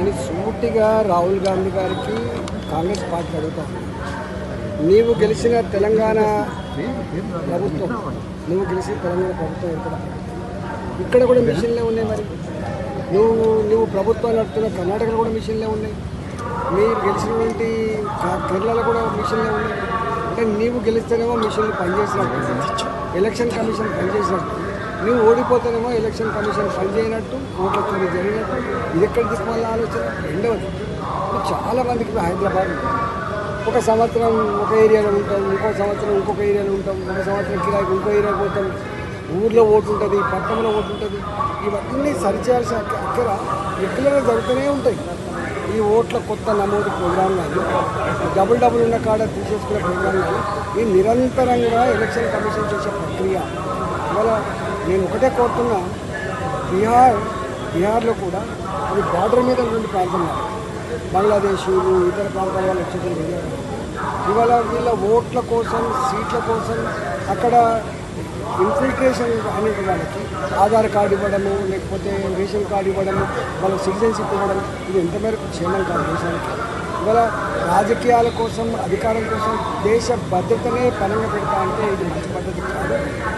నేను సూటిగా రాహుల్ గాంధీ గారికి కాంగ్రెస్ పార్టీ అడుగుతాను నీవు గెలిచిన తెలంగాణ ప్రభుత్వం నువ్వు గెలిచిన తెలంగాణ ప్రభుత్వం ఇక్కడ ఇక్కడ కూడా మిషన్లే ఉన్నాయి మరి. నువ్వు నువ్వు ప్రభుత్వం నడుపుతున్న కర్ణాటకలో కూడా మిషన్లే ఉన్నాయి. మీరు గెలిచినటువంటి కేరళలో కూడా మిషన్లే ఉన్నాయి. అంటే నీవు గెలిస్తేనేమో మిషన్లు పనిచేసినట్టు. Election commission పనిచేసినట్టు. నువ్వు ఓడిపోతేనేమో ఎలక్షన్ కమిషన్ పనిచేయనట్టు ఓట్ల చోరీ జరిగినట్టు. ఇది ఎక్కడ తీసుకోవాలని ఆలోచన? రెండవది చాలా మందికి హైదరాబాద్ ఒక సంవత్సరం ఒక ఏరియాలో ఉంటాం ఇంకో సంవత్సరం ఇంకొక ఏరియాలో ఉంటాం ఒక సంవత్సరం కిరాయికి ఇంకో ఏరియా పోతాం. ఊర్లో ఓటు ఉంటుంది పట్టణంలో ఓటు ఉంటుంది. ఇవన్నీ సరిచేయాల్సిన అక్కడ అక్కర రెగ్యులర్గా జరుగుతూనే ఉంటాయి. ఈ ఓట్ల కొత్త నమోదు ప్రోగ్రాం కానీ డబుల్ డబుల్ ఉన్న కాడ తీసేసుకునే ప్రోగ్రాం కానీ ఈ నిరంతరంగా ఎలక్షన్ కమిషన్ చేసే ప్రక్రియ ఇవాళ నేను ఒకటే కోరుతున్నా బీహార్ బీహార్లో కూడా అది బార్డర్ మీద ఉన్నటువంటి ప్రాంతం బంగ్లాదేశీలు ఇతర ప్రాంతాల వాళ్ళు వచ్చేది ఇవాళ వీళ్ళ ఓట్ల కోసం సీట్ల కోసం అక్కడ ఇన్ఫిల్ట్రేషన్ అనేది వాళ్ళకి ఆధార్ కార్డు ఇవ్వడము లేకపోతే రేషన్ కార్డు ఇవ్వడము వాళ్ళకి సిటిజన్షిప్ ఇవ్వడం ఇది ఎంతమేరకు క్షేమం కాదు దేశానికి. ఇవాళ రాజకీయాల కోసం అధికారం కోసం దేశ భద్రతనే పరంగా పెడతా అంటే ఇది మంచి పద్ధతి కాదు.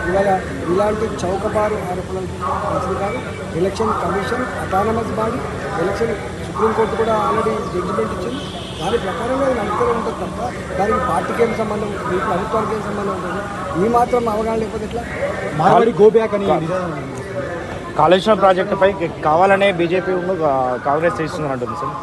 ఇవాళ ఇలాంటి చౌకబారు ఆరోపణలు మంచిది కాదు election commission autonomous body election supreme court కూడా ఆల్రెడీ జడ్జిమెంట్ ఇచ్చింది. దాని ప్రకారంగా నడుస్తూనే ఉంటుంది తప్ప దానికి పార్టీకి ఏం సంబంధం మీ ప్రభుత్వానికి ఏం సంబంధం ఉంటుంది? మీ మాత్రం అవగాహన లేకపోతే ఎట్లా? మార్వాడి గో బ్యాక్ అని కాళేశ్వరం ప్రాజెక్టుపై కావాలనే బీజేపీ కాంగ్రెస్ తీసుకుందని అంటుంది సార్.